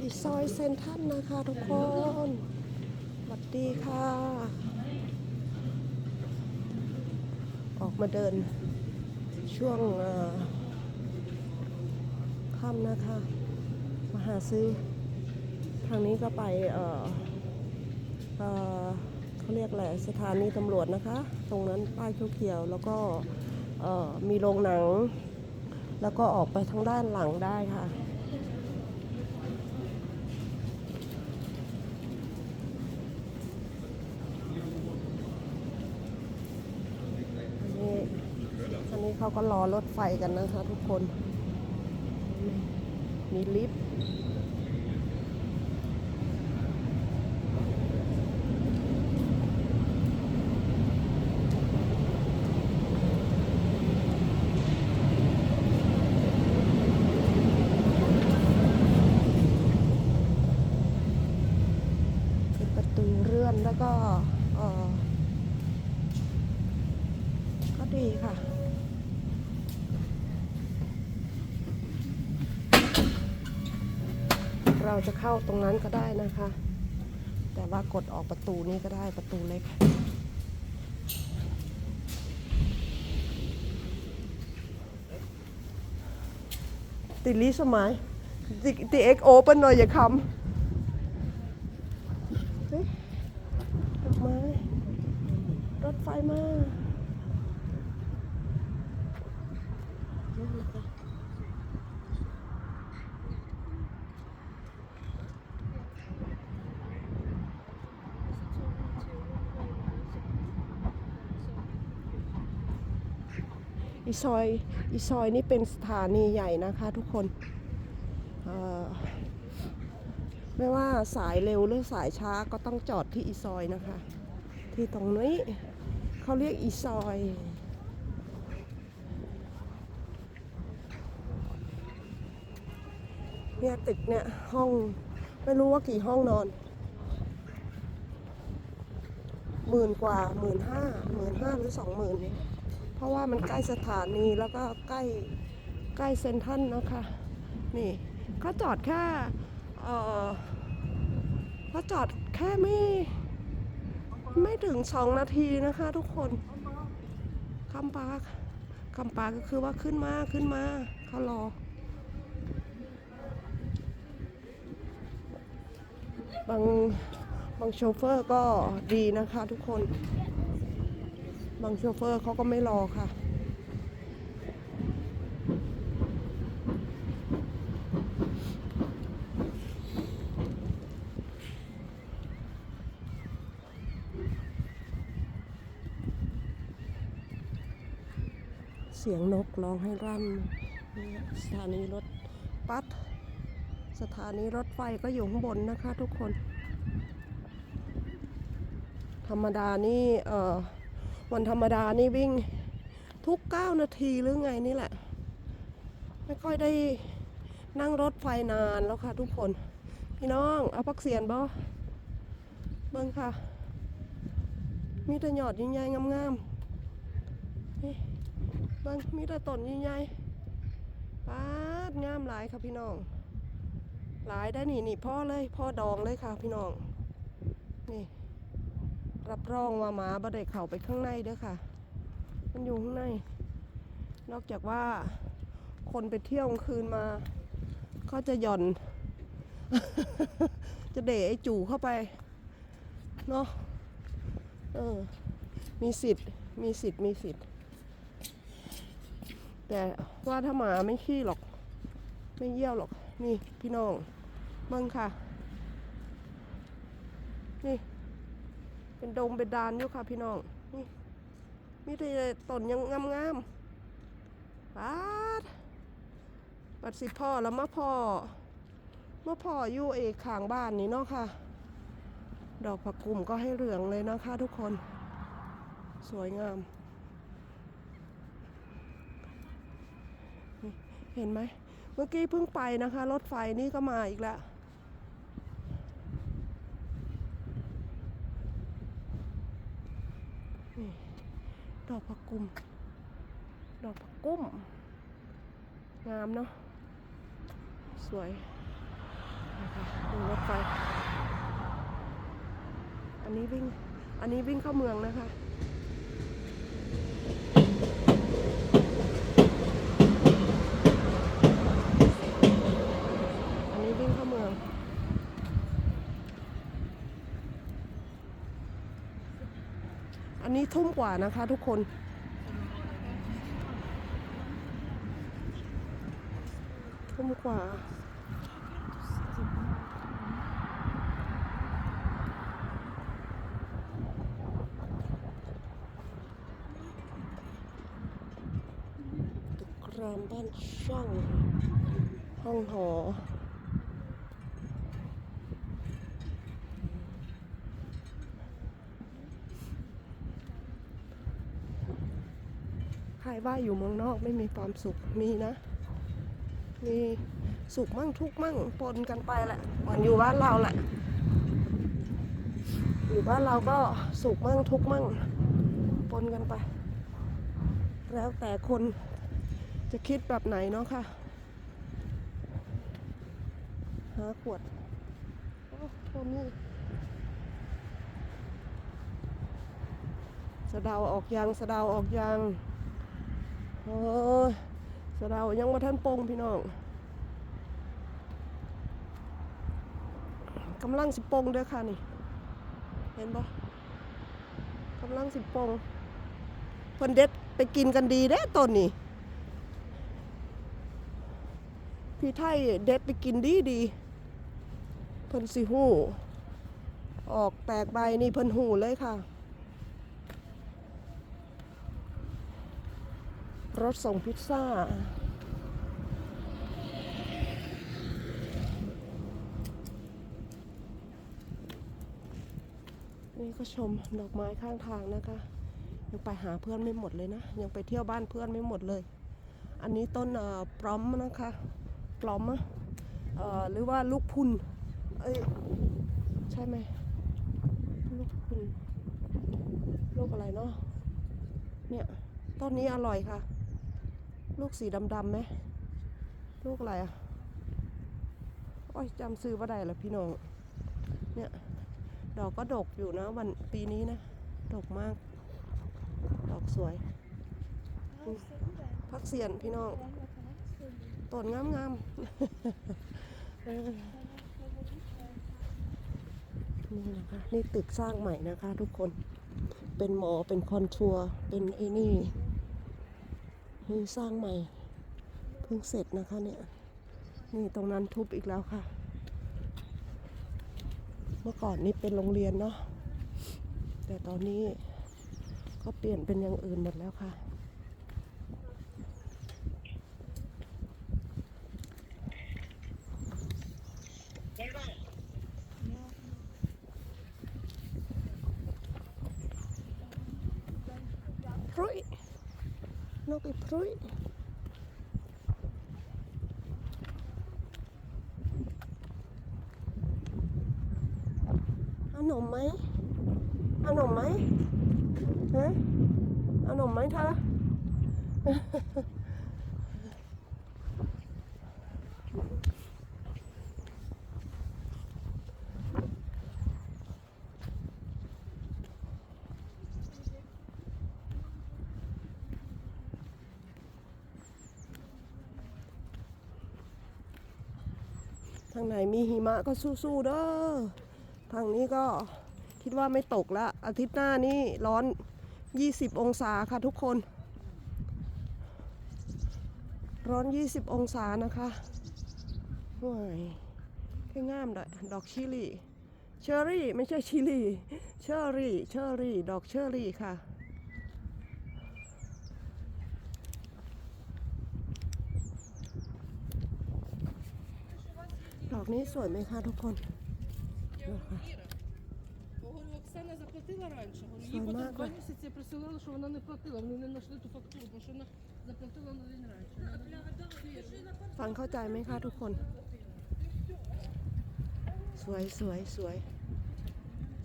อีซอยเซนทันนะคะทุกคนสวัสดีค่ะ ออกมาเดินช่วงค่ำนะคะ มาหาซื้อ ทางนี้ก็ไปเอ่อเอ่อเขาเรียกอะไรสถานีตำรวจนะคะ ตรงนั้นป้ายเขียวๆแล้วก็มีโรงหนัง แล้วก็ออกไปทางด้านหลังได้ค่ะ อันนี้อันนี้ เขาก็รอรถไฟกันนะคะทุกคน มีลิฟต์เป็นประตูเลื่อนแล้วก็เอ่อ ก็ดีค่ะ เราจะเข้าตรงนั้นก็ได้นะคะ แต่ว่ากดออกประตูนี้ก็ได้ประตูเล็กติลิสมัยติเอ็กโอเปนหน่อยอย่าคำดอกไม้รถไฟมา อีซอยอีซอยนี่เป็นสถานีใหญ่นะคะทุกคนไม่ว่าสายเร็วหรือสายช้าก็ต้องจอดที่อีซอยนะคะ ที่ตรงนี้เขาเรียกอีซอยเนี่ยตึกเนี่ยห้องไม่รู้ว่ากี่ห้องนอนหมื่นกว่าหมื่นห้าหมื่นห้าหรือสองหมื่นเพราะว่ามันใกล้สถานีแล้วก็ใกล้ใกล้เซ็นทรัลนะคะ นี่เขาจอดแค่เออเขาจอดแค่ไม่ไม่ถึงสองนาทีนะคะทุกคนคำปาคำปาก็คือว่าขึ้นมาขึ้นมาเขารอบางบางโชเฟอร์ก็ดีนะคะทุกคน บางโชเฟอร์เขาก็ไม่รอค่ะ เสียงนกร้องให้รั่นสถานีรถปัดสถานีรถไฟก็อยู่ข้างบนนะคะทุกคน ธรรมดานี่เอ่อ วันธรรมดานี่วิ่งทุก 9 นาทีหรือไงนี่แหละ ไม่ค่อยได้นั่งรถไฟนานแล้วค่ะทุกคน พี่น้องเอาพักเสียนบ่เบิ่งค่ะ มีแต่หยอดยิ่งใหญ่งามๆนี่เบิ่งมีแต่ต้นยิ่งใหญ่ปาดงามหลายค่ะพี่น้อง หลายได้นี่นี่พ่อเลยพ่อดองเลยค่ะพี่น้อง นี่ รับรองว่าหมาบ่ได้เข้าไปข้างในเด้อค่ะ มันอยู่ข้างใน นอกจากว่าคนไปเที่ยวกลางคืนมาเขาจะหย่อน จะเดะไอจู่เข้าไป เนาะเออ มีสิทธิ์ มีสิทธิ์ มีสิทธิ์ แต่ว่าถ้าหมาไม่ขี้หรอก ไม่เยี่ยวหรอก นี่พี่น้องเบิ่งค่ะ นี่ เป็นดงเป็นดานอยู่ค่ะพี่น้องนี่มีแต่ต้นยังงามๆปาดปัดสิพ่อแล้วมาพ่อมาพ่ออยู่เอกข้างบ้านนี่เนาะค่ะ ดอกผักกุ่มก็ให้เหลืองเลยนะคะทุกคน สวยงาม เห็นไหม เมื่อกี้เพิ่งไปนะคะ รถไฟนี่ก็มาอีกแล้ว นี่ ดอกผักกุม ดอกผักกุ้ม งามเนาะ สวยนะคะฟอันนี้วิ่ง อันนี้วิ่งเข้าเมืองนะคะ อันนี้วิ่งเข้าเมือง อันนี้ทุ่มกว่านะคะทุกคนทุ่มกว่าตึกรามบ้านช่องห้องหอ ใครว่าอยู่เมืองนอกไม่มีความสุขมีนะ มีสุขมั่งทุกข์มั่งปนกันไปแหละเหมือนอยู่บ้านเราแหละ อยู่บ้านเราก็สุขมั่งทุกข์มั่งปนกันไป แล้วแต่คนจะคิดแบบไหนเนาะค่ะหาขวดโอ้ตัวนี้สะเดาออกยางสะเดาออกยาง อ้ยสะเดายังมาท่านโป่งพี่น้องกำลังสิโป่งเด้อค่ะนี่ เห็นปะกำลังสิโป่งเพิ่นเด็ดไปกินกันดีเด้ต้นนี่พี่ไทยเด็ดไปกินดีดีเพิ่นสิหูออกแตกใบนี่เพิ่นหูเลยค่ะ รถส่งพิซซ่า นี่ก็ชมดอกไม้ข้างทางนะคะ ยังไปหาเพื่อนไม่หมดเลยนะ ยังไปเที่ยวบ้านเพื่อนไม่หมดเลย อันนี้ต้นปลอมนะคะปลอมอะหรือว่าลูกพุนเอ้ยใช่ไหมลูกพุนลูกอะไรเนาะเนี่ยต้นนี้อร่อยค่ะ ลูกสีดำๆไหมลูกอะไรอะโอ้ยจำซื้อว่าใดละพี่น้อง เนี่ยดอกก็ดกอยู่นะวันปีนี้นะ ดกมาก ดอกสวยพักเสียนพี่น้องต้นงามงามๆนี่นะคะ นี่ตึกสร้างใหม่นะคะทุกคนเป็นหมอเป็นคอนทัวร์เป็นไอ้นี่ นี่สร้างใหม่เพิ่งเสร็จนะคะเนี่ย นี่ตรงนั้นทุบอีกแล้วค่ะ เมื่อก่อนนี่เป็นโรงเรียนเนาะแต่ตอนนี้ก็เปลี่ยนเป็นอย่างอื่นหมดแล้วค่ะ พรุย ไปพรุยเอาหนมไหมเอาหนมไหมฮะเอาหนมไหมเธอ ทางไหนมีหิมะก็สู้ๆเด้อทางนี้ก็คิดว่าไม่ตกละอาทิตย์หน้านี่ร้อน 20 องศาค่ะทุกคน ร้อน 20 องศานะคะว้ายแค่งามดอกดอกชิลีเชอรี่ ไม่ใช่ชิลีเชอรี่ เชอรี่ ดอกเชอรี่ค่ะ อกนี้สวยไหมคะทุกคน Я говорю, Іра, говорю, Оксана заплатила раніше. Говорю, їй Слава потім Богу. два місяці присилали, що вона не платила. Вони не знайшли ту фактуру, бо що вона заплатила на день раніше. ฟังเข้าใจไหมคะทุกคน สวยสวยสวย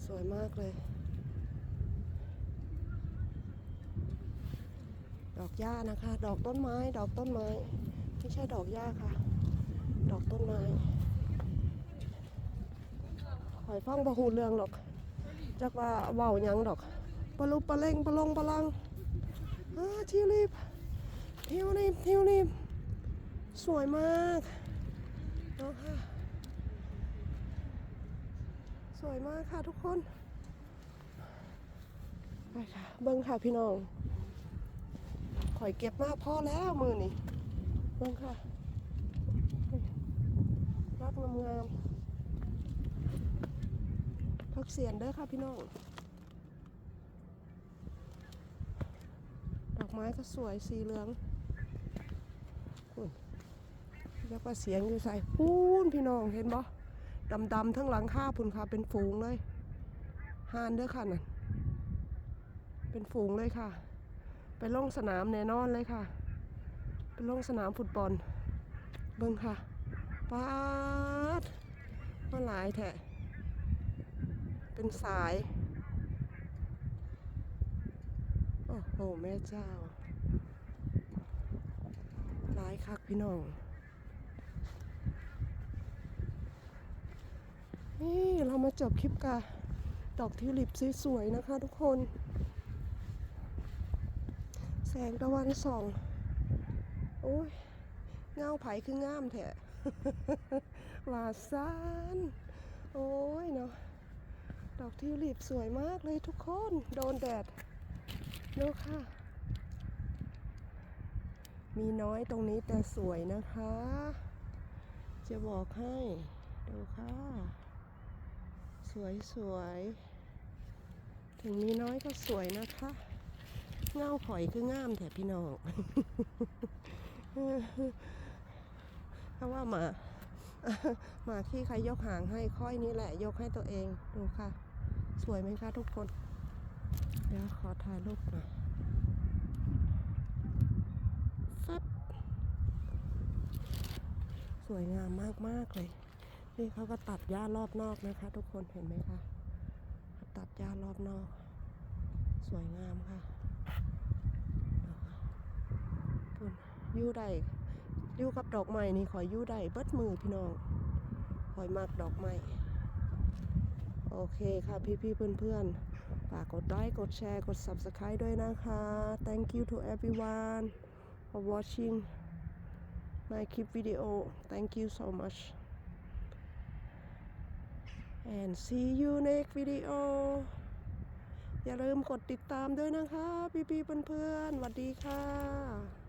สวยมากเลย ดอกหญ้านะคะ ดอกต้นไม้ ดอกต้นไม้ ไม่ใช่ดอกหญ้าค่ะ ดอกต้นไม้ ข่อยฟังบ่ฮู้เรื่องหรอก จักว่าเว้าหยังดอกปลุปะเล่งปลงปลังอาทิวลิปทิวลิปทิวลิปสวยมากเนาะค่ะสวยมากค่ะทุกคน ไปค่ะ เบิ้งค่ะพี่น้อง ข่อยเก็บมากพอแล้วมือนี่เบิ้งค่ะ รัดงามๆ พักเสียนเด้อค่ะพี่น้อง ดอกไม้ก็สวยสีเหลืองคุณเรียกว่าเสียงอยู่ใส่พูนพี่น้องเห็นบ่ดำๆทั้งหลังค่าพุ่นค่ะเป็นฝูงเลยหานเด้อค่ะนั่นเป็นฝูงเลยค่ะ ไปลงสนามแน่นอนเลยค่ะ ไปลงสนามฟุตบอลเบิ่งค่ะปาดมาหลายแท้็นสาย โอ้โห แม่เจ้าหลายคักพี่น้อง นี่เรามาจบคลิปกะดอกทิวลิปสวยๆนะคะทุกคน แสงตะวันส่อง โอ้ยเงาไผ่คืองามแท้ว่าซาน โอ้ยเนาะ ดอกทิวลิปสวยมากเลยทุกคน โดนแดดดูค่ะ มีน้อยตรงนี้แต่สวยนะคะ จะบอกให้ดูค่ะ สวยสวยๆถึงมีน้อยก็สวยนะคะ เงาข่อยคืองามแต่พี่น้องเพราะว่าหมาหมาที่ใครยกหางให้ค่อยนี่แหละ ยกให้ตัวเองดูค่ะ สวยไหมคะทุกคน เดี๋ยวขอถ่ายรูปหน่อยฟับสวยงามมาก ๆ เลย นี่เขาก็ตัดหญ้ารอบนอกนะคะ ทุกคนเห็นไหมคะ ตัดหญ้ารอบนอก สวยงามค่ะพุ่นอยู่ได้ยู่กับดอกไม้นี่ขอยยู่ได้เบิดมือพี่น้อง ขอยมักดอกไม้ โอเคค่ะพี่ๆเพื่อนๆฝากกดไลค์กดแชร์กด subscribe ด้วยนะคะ thank you to everyone for watching my clip video thank you so much and see you next video อย่าลืมกดติดตามด้วยนะคะ พี่ๆเพื่อนๆสวัสดีค่ะ